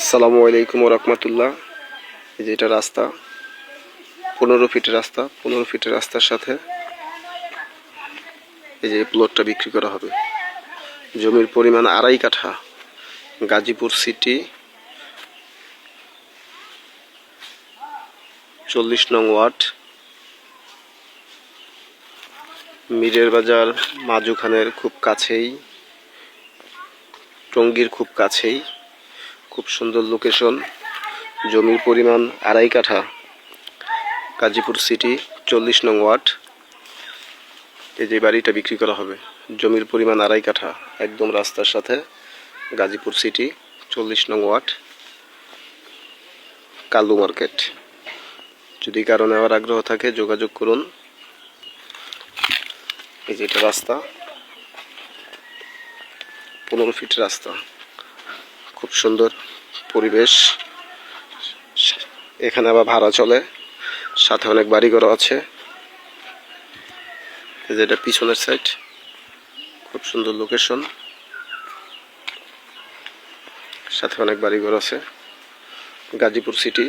আসসালামু আলাইকুম রহমতুল্লাহ। এই যে এটা রাস্তা, পনেরো ফিটের রাস্তা, পনেরো ফিটের রাস্তার সাথে এই যে প্লটটা বিক্রি করা হবে। জমির পরিমাণ আড়াই কাঠা, গাজীপুর সিটি চল্লিশ নং ওয়ার্ড, মিরের বাজার মাজুখানের খুব কাছেই, টঙ্গীর খুব কাছেই। খুব সুন্দর লোকেশন জমির পরিমাণ আড়াই কাঠা, গাজীপুর সিটি চল্লিশ নং ওয়ার্ড। এই যে বাড়িটা বিক্রি করা হবে, জমির পরিমাণ আড়াই কাঠা, একদম রাস্তার সাথে গাজীপুর সিটি চল্লিশ নং ওয়ার্ড, কালু মার্কেট যদি কারও নেওয়ার আগ্রহ থাকে, যোগাযোগ করুন। এই যে এটা রাস্তা, পনেরো ফিট রাস্তা। খুব সুন্দর পরিবেশ। এখানে আবার ভাড়া চলে, সাথে অনেক বাড়িঘর আছে। এই যে এটা পিছনের সাইড খুব সুন্দর লোকেশন সাথে অনেক বাড়িঘর আছে। গাজীপুর সিটি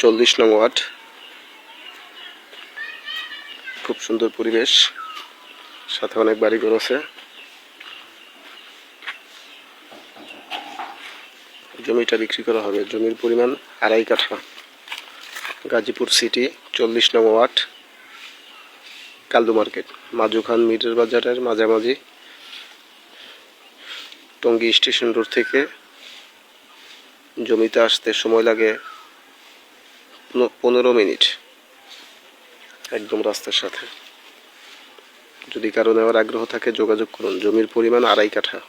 চল্লিশ নং ওয়ার্ড। খুব সুন্দর পরিবেশ। সাথে অনেক বাড়িঘর আছে। জমিটা বিক্রি করা হবে। জমির পরিমাণ আড়াই কাঠা। গাজীপুর সিটি, চল্লিশ নং ওয়ার্ড, কালদু মার্কেট। মাজুখান মিরের বাজারের মাঝামাঝি। টঙ্গী স্টেশন রোড থেকে জমিতে আসতে সময় লাগে পনেরো মিনিট। একদম রাস্তার সাথে। যদি কারও নেওয়ার আগ্রহ থাকে, যোগাযোগ করুন। জমির পরিমাণ আড়াই কাঠা।